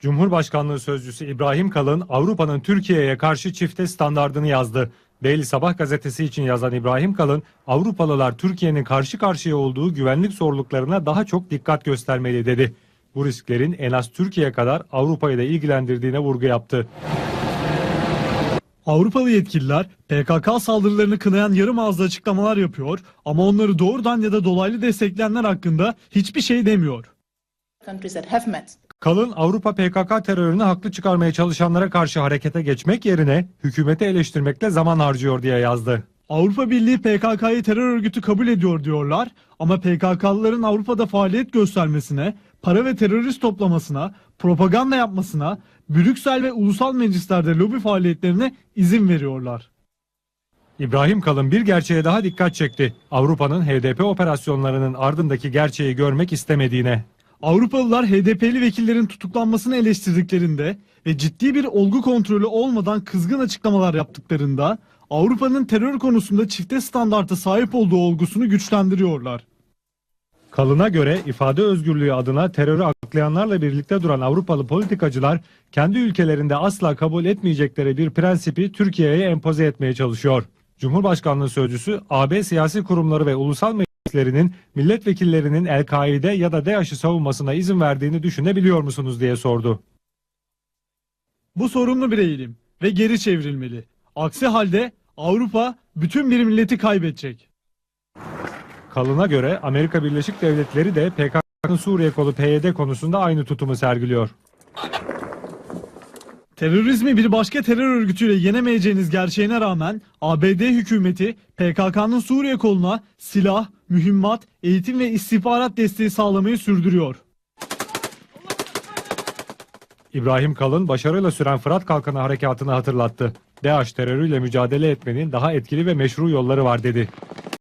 Cumhurbaşkanlığı Sözcüsü İbrahim Kalın Avrupa'nın Türkiye'ye karşı çifte standardını yazdı. Daily Sabah gazetesi için yazan İbrahim Kalın, Avrupalılar Türkiye'nin karşı karşıya olduğu güvenlik zorluklarına daha çok dikkat göstermeli dedi. Bu risklerin en az Türkiye kadar Avrupa'yı da ilgilendirdiğine vurgu yaptı. Avrupalı yetkililer PKK saldırılarını kınayan yarım ağızlı açıklamalar yapıyor ama onları doğrudan ya da dolaylı destekleyenler hakkında hiçbir şey demiyor. Kalın Avrupa PKK terörünü haklı çıkarmaya çalışanlara karşı harekete geçmek yerine hükümeti eleştirmekle zaman harcıyor diye yazdı. Avrupa Birliği PKK'yı terör örgütü kabul ediyor diyorlar ama PKK'lıların Avrupa'da faaliyet göstermesine, para ve terörist toplamasına, propaganda yapmasına, Brüksel ve ulusal meclislerde lobi faaliyetlerine izin veriyorlar. İbrahim Kalın bir gerçeğe daha dikkat çekti. Avrupa'nın HDP operasyonlarının ardındaki gerçeği görmek istemediğine. Avrupalılar HDP'li vekillerin tutuklanmasını eleştirdiklerinde ve ciddi bir olgu kontrolü olmadan kızgın açıklamalar yaptıklarında Avrupa'nın terör konusunda çifte standarta sahip olduğu olgusunu güçlendiriyorlar. Kalına göre ifade özgürlüğü adına terörü aklayanlarla birlikte duran Avrupalı politikacılar kendi ülkelerinde asla kabul etmeyecekleri bir prensipi Türkiye'ye empoze etmeye çalışıyor. Cumhurbaşkanlığı sözcüsü AB siyasi kurumları ve ulusal meclislerinin milletvekillerinin El-Kaide ya da DAEŞ'i savunmasına izin verdiğini düşünebiliyor musunuz diye sordu. Bu sorumlu bir eğilim ve geri çevrilmeli. Aksi halde Avrupa bütün bir milleti kaybedecek. Kalına göre Amerika Birleşik Devletleri de PKK'nın Suriye kolu PYD konusunda aynı tutumu sergiliyor. Terörizmi bir başka terör örgütüyle yenemeyeceğiniz gerçeğine rağmen ABD hükümeti PKK'nın Suriye koluna silah, mühimmat, eğitim ve istihbarat desteği sağlamayı sürdürüyor. İbrahim Kalın başarıyla süren Fırat Kalkanı harekatını hatırlattı. DAEŞ terörüyle mücadele etmenin daha etkili ve meşru yolları var dedi.